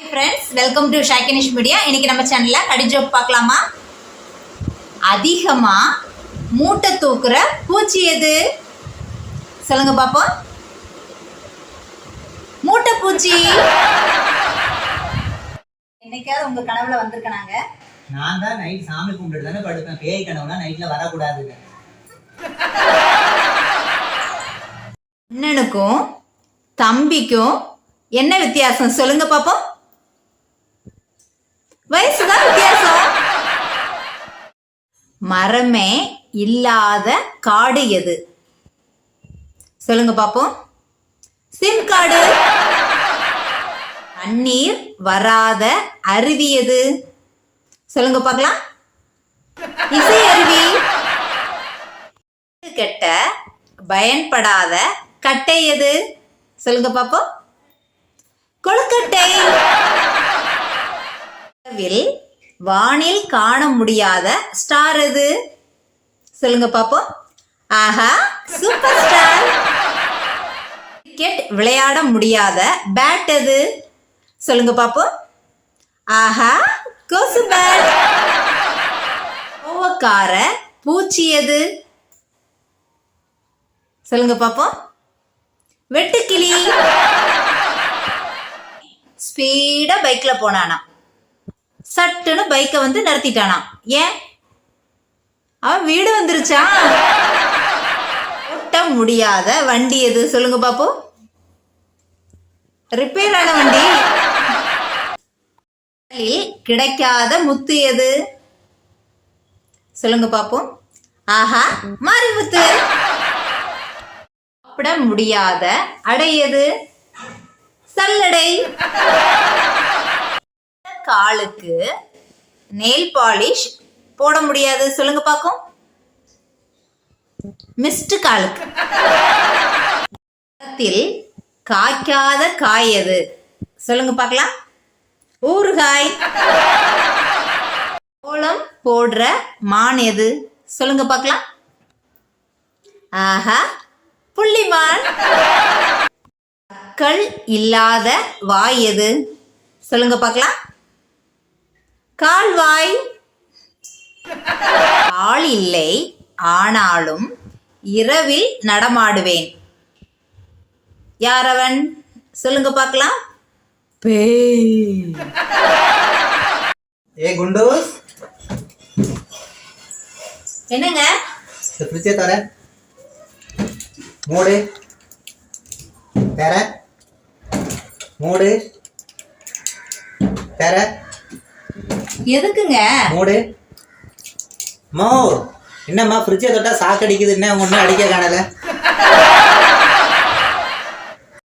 Friends welcome to ஷாக்கினிஷ் media இன்னைக்கு நம்ம சேனல்ல கடி ஜோக் பார்க்கலாமா? அதிகமா மூட்டை தூக்குற பூச்சி எது? சொல்லுங்க பாப்போம் மூட்டை பூச்சி. என்னைக்காவது உங்க கனவுல வந்திருக்கனாங்க நான் தான் நைட் சாமி கும்பிட்டு தானே படுப்பேன். பேய் கனவுலாம் நைட்ல வரக்கூடாதுங்க. அண்ணனுக்கும் தம்பிக்கும் என்ன வித்தியாசம்? சொல்லுங்க பாப்போம் வயசுதான் வித்தியாசம். மரமே இல்லாத காடு எது? சொல்லுங்க பாப்போம். சிம் காடு. தண்ணீர் வராத அருவி எது? சொல்லுங்க பார்க்கலாம். இசை அருவி. கெட்ட பயன்படாத கட்டை எது? சொல்லுங்க பாப்போம். கொழுக்கட்டை. நிலவில் வானில் காண முடியாத ஸ்டார் எது? சொல்லுங்க பாப்போம். ஆஹா சூப்பர் ஸ்டார் கிரிக்கெட் விளையாட முடியாத பேட் எது? சொல்லுங்க பாப்போம். ஆஹா கொசு பேட் கோவக்கார பூச்சி எது? சொல்லுங்க பாப்போம். வெட்டுக்கிளி. ஸ்பீடா பைக்ல போனானா சட்டுன்னு பைக்கை வந்து நிறுத்திட்டானா ஏன்? அவன் வீடு வந்துருச்சா? ஓட்ட முடியாத வண்டி எது? சொல்லுங்க பாப்போம் ரிப்பேர் ஆன வண்டி. கிடைக்காத முத்து எது? சொல்லுங்க பாப்போம். ஆஹா மாறி முத்து. சாப்பிட முடியாத அடையது சல்லடை. காலுக்கு நெயில் பாலிஷ் போட முடியாது. சொல்லுங்க பாக்கும். மிஸ்டு காலுக்கு. காய்க்காத காய் எது சொல்லுங்க பார்க்கலாம் ஊறுகாய். கோலம் போடுற மான் எது? சொல்லுங்க பார்க்கலாம் ஆஹா புள்ளிமான் மக்கள் இல்லாத வாய் எது? சொல்லுங்க பார்க்கலாம் கால்வாய். ஆள் இல்லை ஆனாலும் இரவில் நடமாடுவேன். யாரவன்? சொல்லுங்க பார்க்கலாம். பேய். ஏ குண்டூஸ். என்னங்க? ஃப்ரிட்ஜை தர. மூடு. தர மூடு. தர எதுக்குங்க? மூடு. மோ. என்னம்மா ஃப்ரிட்ஜை தொட்டா சாக்கு அடிக்குது என்ன ஒன்றும் அடிக்க காணலை?